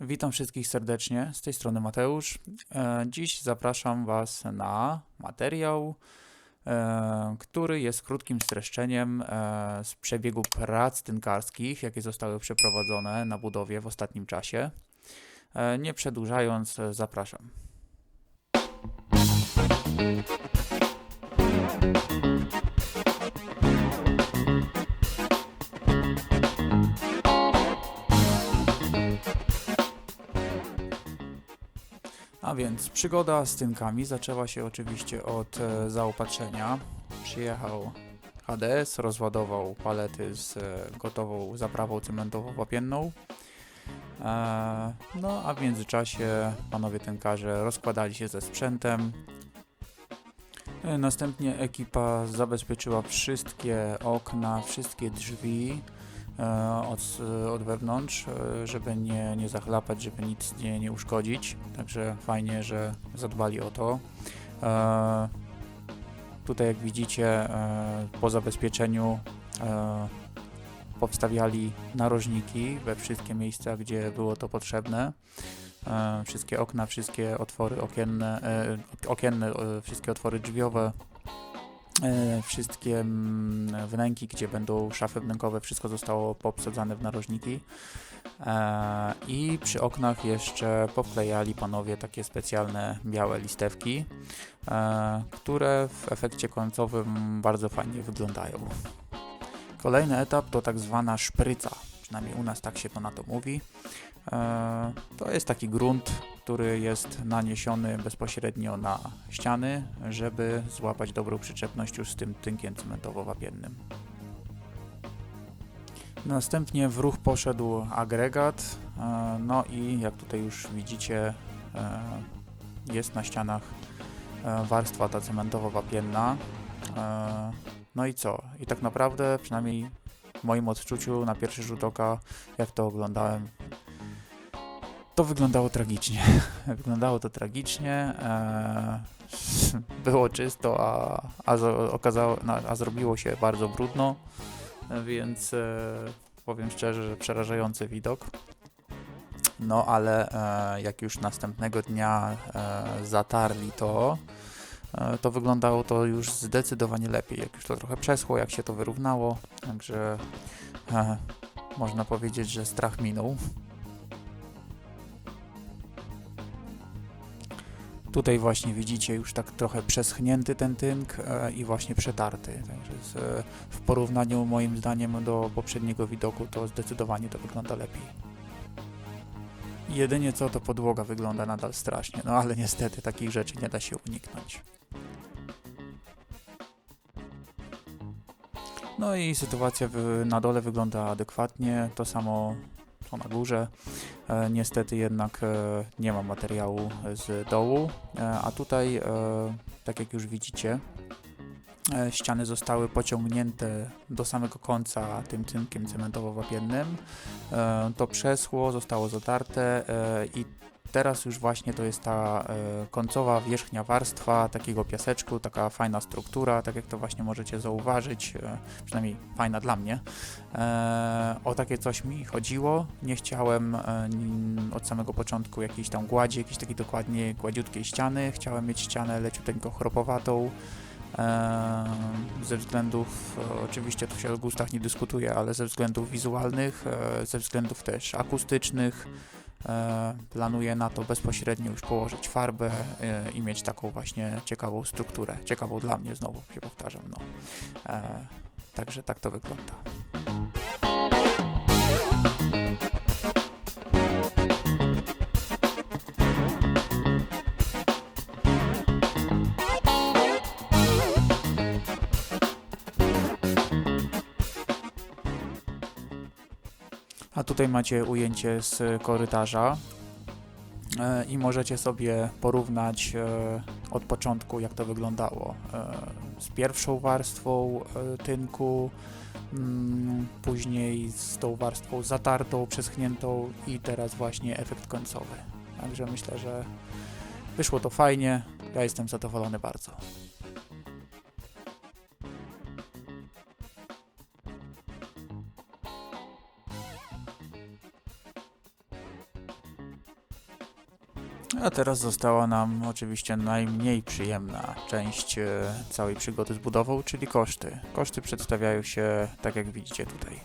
Witam wszystkich serdecznie, z tej strony Mateusz. E, Dziś zapraszam Was na materiał, e, który jest krótkim streszczeniem e, z przebiegu prac tynkarskich, jakie zostały przeprowadzone na budowie w ostatnim czasie. Nie przedłużając, zapraszam. A więc przygoda z tynkami zaczęła się oczywiście od e, zaopatrzenia. Przyjechał HDS, rozładował palety z e, gotową zaprawą cementowo-wapienną. E, no a w międzyczasie panowie tynkarze rozkładali się ze sprzętem. E, Następnie ekipa zabezpieczyła wszystkie okna, wszystkie drzwi od, od wewnątrz, e, żeby nie, nie zachlapać, żeby nic nie, nie uszkodzić. Także fajnie, że zadbali o to. E, Tutaj, jak widzicie, e, po zabezpieczeniu e, powstawiali narożniki we wszystkie miejsca, gdzie było to potrzebne. E, Wszystkie okna, wszystkie otwory okienne, e, okienne e, wszystkie otwory drzwiowe, e, wszystkie mm, wnęki, gdzie będą szafy wnękowe, wszystko zostało poobsadzane w narożniki. E, I przy oknach jeszcze poklejali panowie takie specjalne białe listewki, e, które w efekcie końcowym bardzo fajnie wyglądają. Kolejny etap to tak zwana szpryca, przynajmniej u nas tak się to na to mówi. E, To jest taki grunt, który jest naniesiony bezpośrednio na ściany, żeby złapać dobrą przyczepność już z tym tynkiem cementowo-wapiennym. Następnie w ruch poszedł agregat, e, no i jak tutaj już widzicie, e, jest na ścianach e, warstwa ta cementowo-wapienna. No i co? I tak naprawdę, przynajmniej w moim odczuciu, na pierwszy rzut oka, jak to oglądałem, to wyglądało tragicznie. wyglądało to tragicznie. E, było czysto, a, a, okazało, no, a zrobiło się bardzo brudno, więc e, powiem szczerze, że przerażający widok. No ale e, jak już następnego dnia zatarli to, to wyglądało to już zdecydowanie lepiej. Jak już to trochę przeschło, jak się to wyrównało, także można powiedzieć, że strach minął. Tutaj właśnie widzicie już tak trochę przeschnięty ten tynk e, i właśnie przetarty. Także e, w porównaniu moim zdaniem do poprzedniego widoku to zdecydowanie to wygląda lepiej. Jedynie co to podłoga wygląda nadal strasznie, no ale niestety takich rzeczy nie da się uniknąć. No i sytuacja na dole wygląda adekwatnie, to samo na górze. E, niestety jednak e, nie ma materiału z dołu, e, a tutaj, tak jak już widzicie, ściany zostały pociągnięte do samego końca tym tynkiem cementowo-wapiennym. To przeschło, zostało zatarte i teraz już właśnie to jest ta e, końcowa wierzchnia warstwa takiego piaseczku, taka fajna struktura, tak jak to właśnie możecie zauważyć, e, przynajmniej fajna dla mnie. E, o takie coś mi chodziło. Nie chciałem od samego początku jakiejś tam gładzi, jakiejś takiej dokładnie gładziutkiej ściany. Chciałem mieć ścianę leciuteńko chropowatą. Ze względów, oczywiście tu się o gustach nie dyskutuje, ale ze względów wizualnych, ze względów też akustycznych, planuję na to bezpośrednio już położyć farbę e, i mieć taką właśnie ciekawą strukturę. Ciekawą dla mnie, znowu się powtarzam. No. E, także tak to wygląda. Tutaj macie ujęcie z korytarza e, i możecie sobie porównać e, od początku, jak to wyglądało. E, z pierwszą warstwą tynku, mm, później z tą warstwą zatartą, przeschniętą i teraz właśnie efekt końcowy. Także myślę, że wyszło to fajnie. Ja jestem zadowolony bardzo. A teraz została nam oczywiście najmniej przyjemna część e, całej przygody z budową, czyli koszty. Koszty przedstawiają się tak jak widzicie tutaj.